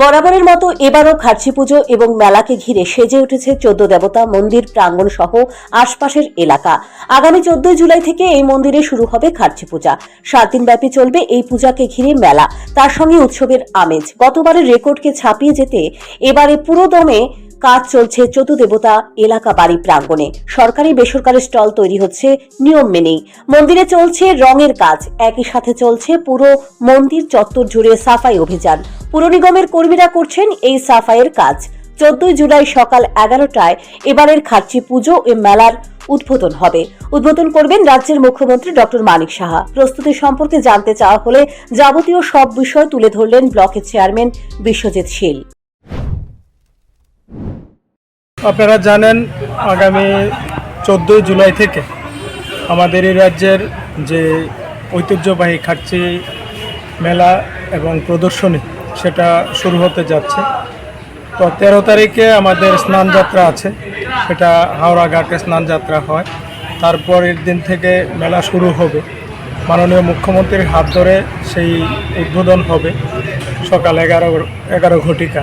বরাবরের মতো এবারও খার্চি পুজো এবং মেলাকে ঘিরে সেজে উঠেছে চোদ্দ দেবতা মন্দির প্রাঙ্গণ সহ আশপাশের এলাকা। আগামী চোদ্দই জুলাই থেকে এই মন্দিরে শুরু হবে খার্চি পূজা। সাত দিন ব্যাপী চলবে এই পূজাকে ঘিরে মেলা। তার সঙ্গে উৎসবের আমেজ। গতবারের রেকর্ডকে ছাপিয়ে যেতে এবারে পুরোদমে কাজ চলছে চতুর্দেবতা এলাকা বাড়ি প্রাঙ্গণে। সরকারি বেসরকারি স্টল তৈরি হচ্ছে, নিয়ম মেনেই। মন্দিরে চলছে রঙের কাজ, একই সাথে চলছে পুরো মন্দির চত্বর জুড়ে সাফাই অভিযান। পুর নিগমের কর্মীরা করছেন এই সাফাইয়ের কাজ। চোদ্দই জুলাই সকাল এগারোটায় এবারের খার্চি পুজো ও মেলার উদ্বোধন হবে। উদ্বোধন করবেন রাজ্যের মুখ্যমন্ত্রী ডক্টর মানিক সাহা। প্রস্তুতি সম্পর্কে জানতে চাওয়া হলে যাবতীয় সব বিষয় তুলে ধরলেন ব্লকের চেয়ারম্যান বিশ্বজিৎ শীল। আপনারা জানেন, আগামী চোদ্দোই জুলাই থেকে আমাদের এই রাজ্যের যে ঐতিহ্যবাহী খাচ্ছি মেলা এবং প্রদর্শনী, সেটা শুরু হতে যাচ্ছে। তো তেরো তারিখে আমাদের স্নানযাত্রা আছে, সেটা হাওড়া ঘাটে স্নানযাত্রা হয়। তারপরের দিন থেকে মেলা শুরু হবে। মাননীয় মুখ্যমন্ত্রীর হাত ধরে সেই উদ্বোধন হবে সকাল এগারো এগারো ঘটিকা।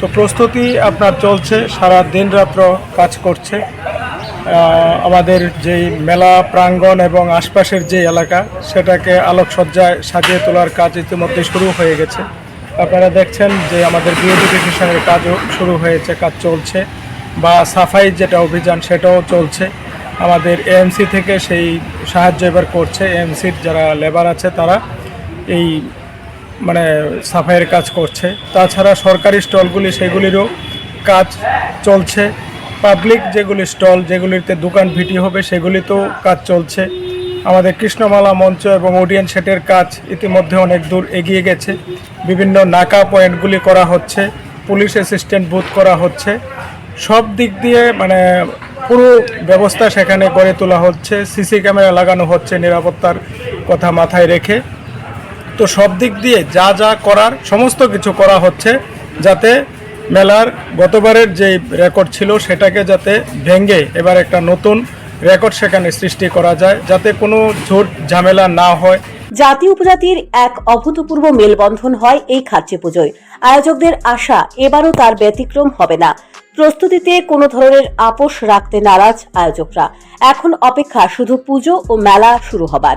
তো প্রস্তুতি আপনার চলছে, সারা দিন রাত্র কাজ করছে। আমাদের যেই মেলা, প্রাঙ্গণ এবং আশপাশের যে এলাকা, সেটাকে আলোকসজ্জায় সাজিয়ে তোলার কাজ ইতিমধ্যে শুরু হয়ে গেছে। আপনারা দেখছেন যে আমাদের বিউটিফিকেশনের কাজও শুরু হয়েছে, কাজ চলছে। বা সাফাই যেটা অভিযান, সেটাও চলছে। আমাদের এএমসি থেকে সেই সাহায্য এবার করছে। এএমসির যারা লেবার আছে, তারা এই মানে সাফাইয়ের কাজ করছে। তাছাড়া সরকারি স্টলগুলি সেগুলিরও কাজ চলছে। পাবলিক যেগুলি স্টল, যেগুলিতে দোকান ভিটি হবে, সেগুলিতেও কাজ চলছে। আমাদের কৃষ্ণমালা মঞ্চ এবং অডিয়েন্স সেটের কাজ ইতিমধ্যে অনেক দূর এগিয়ে গেছে। বিভিন্ন নাকা পয়েন্টগুলি করা হচ্ছে, পুলিশ অ্যাসিস্ট্যান্ট বুথ করা হচ্ছে। সব দিক দিয়ে মানে পুরো ব্যবস্থা সেখানে গড়ে তোলা হচ্ছে। সিসি ক্যামেরা লাগানো হচ্ছে নিরাপত্তার কথা মাথায় রেখে। তো সব দিক দিয়ে যা যা করার, সমস্ত কিছু করা হচ্ছে যাতে মেলার গতবারের যে রেকর্ড ছিল সেটাকে যাতে ভেঙে এবার একটা নতুন রেকর্ড সেখানে সৃষ্টি করা যায়, যাতে কোনো ঝোট ঝামেলা না হয়। জাতি উপজাতির এক অভূতপূর্ব মেলবন্ধন হয় এই খার্চি পুজোয়। আয়োজকদের আশা এবারও তার ব্যতিক্রম হবে না। প্রস্তুতিতে কোনো ধরনের আপোষ রাখতে নারাজ আয়োজকরা। এখন অপেক্ষা শুধু পুজো ও মেলা শুরু হবার।